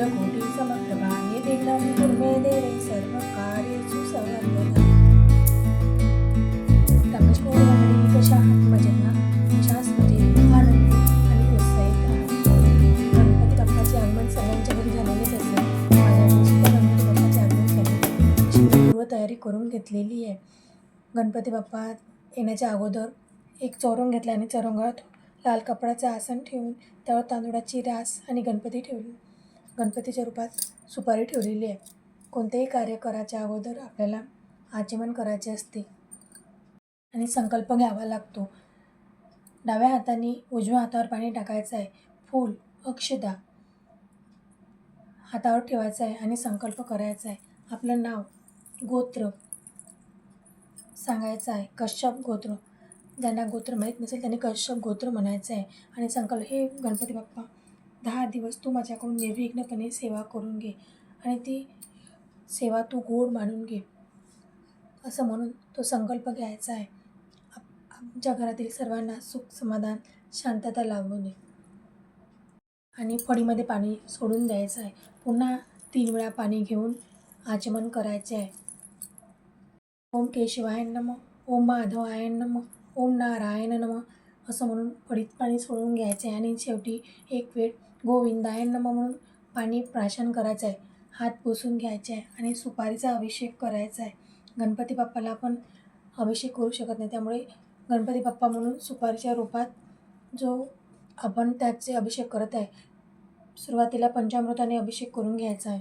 सूर्यकोटी समप्रभाने देवे सर्व शास्त्री गणपती पूर्व तयारी करून घेतलेली आहे. गणपती बाप्पा येण्याच्या अगोदर एक चोरून घेतला आणि चौरंगात लाल कपड्याचं आसन ठेवून त्यावर तांदुळाची रास आणि गणपती ठेवली. गणपतीच्या रूपात सुपारी ठेवलेली आहे. कोणतेही कार्य करायच्या अगोदर आपल्याला आचमन करायचे असते. आणि संकल्प घ्यावा लागतो. डाव्या हाताने उजव्या हातावर पाणी टाकायचं आहे. फूल अक्षदा हातावर ठेवायचं आहे आणि संकल्प करायचा आहे. आपलं नाव गोत्र सांगायचं आहे. कश्यप गोत्र. ज्यांना गोत्र माहीत नसेल त्यांनी कश्यप गोत्र म्हणायचं आहे. आणि संकल्प हे गणपती बाप्पा दहा दिवस तू माझ्याकडून निर्विघ्नपणे सेवा करून घे आणि ती सेवा तू गोड मानून घे. असं म्हणून तो संकल्प घ्यायचा आहे. आप आमच्या घरातील सर्वांना सुख समाधान शांतता लाभू दे आणि फळीमध्ये पाणी सोडून द्यायचं आहे. पुन्हा तीन वेळा पाणी घेऊन आचमन करायचे आहे. ओम केशवाय नम. ओम माधवाय नम. ओम नारायण नम. असं म्हणून पडीत पाणी सोडून घ्यायचं आहे आणि शेवटी एक वेळ गोविंदाय नम म्हणून पाणी प्राशन करायचं आहे हात पुसून घ्यायचे आहे आणि सुपारीचा अभिषेक करायचा आहे गणपती बाप्पाला आपण अभिषेक करू शकत नाही. त्यामुळे गणपती बाप्पा म्हणून सुपारीच्या रूपात जो आपण त्याचे अभिषेक करत आहे सुरुवातीला पंचामृताने अभिषेक करून घ्यायचा आहे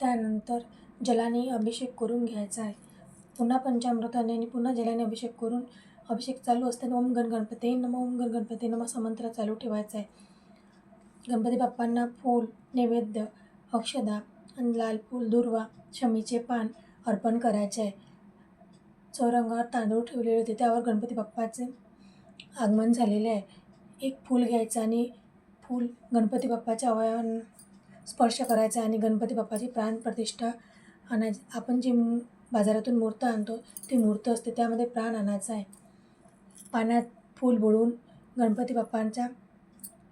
त्यानंतर जलाने अभिषेक करून घ्यायचा आहे पुन्हा पंचामृताने आणि पुन्हा जलाने अभिषेक करून अभिषेक चालू असताना ओम गण गणपती नम ओम गण गणपती नम असा मंत्र चालू ठेवायचा आहे. गणपती बाप्पांना फूल नैवेद्य अक्षदा आणि लाल फूल दुर्वा शमीचे पान अर्पण करायचे आहे. चौरंगावर तांदूळ ठेवलेले होते. त्यावर गणपती बाप्पाचे आगमन झालेले आहे. एक फूल घ्यायचं आणि फूल गणपती बाप्पाच्या अवयवां स्पर्श करायचा आणि गणपती बाप्पाची प्राण प्रतिष्ठा आणायची. आपण जी मू- बाजारातून मूर्त आणतो ती मूर्त असते त्यामध्ये प्राण आणायचा आहे. पाण्यात फूल बुडवून गणपती बाप्पांच्या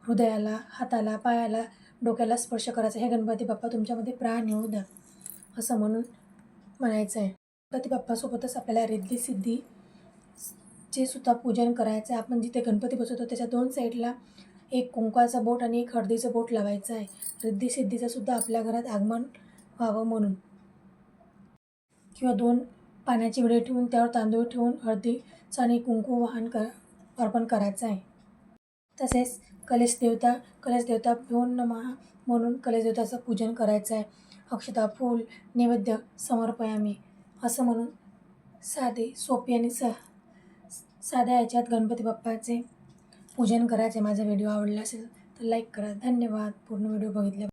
हृदयाला हाताला पायाला डोक्याला स्पर्श करायचा हे गणपती बाप्पा तुमच्यामध्ये प्राण येऊ द्या असं म्हणून म्हणायचं आहे गणपती बाप्पासोबतच आपल्याला रिद्धी सिद्धी चे सुद्धा पूजन करायचं आहे आपण जिथे गणपती बसवतो त्याच्या दोन साईडला एक कुंकवाचा बोट आणि एक हळदीचं बोट लावायचं आहे रिद्धी सिद्धीचं सुद्धा आपल्या घरात आगमन व्हावं म्हणून. किंवा दोन पाण्याची विडे ठेवून त्यावर तांदूळ ठेवून हळदी आणि कुंकू वाहन कर अर्पण करायचं आहे. तसेच कलेश देवता कलेश देवता घेऊन नमः म्हणून कलेश देवताचं पूजन करायचं आहे. अक्षता फूल नैवेद्य समर्पयामी असं म्हणून साधे सोपे आणि स साध्या याच्यात गणपती बाप्पाचे पूजन करायचे माझा व्हिडिओ आवडला असेल तर लाईक करा. धन्यवाद. पूर्ण व्हिडिओ बघितल्या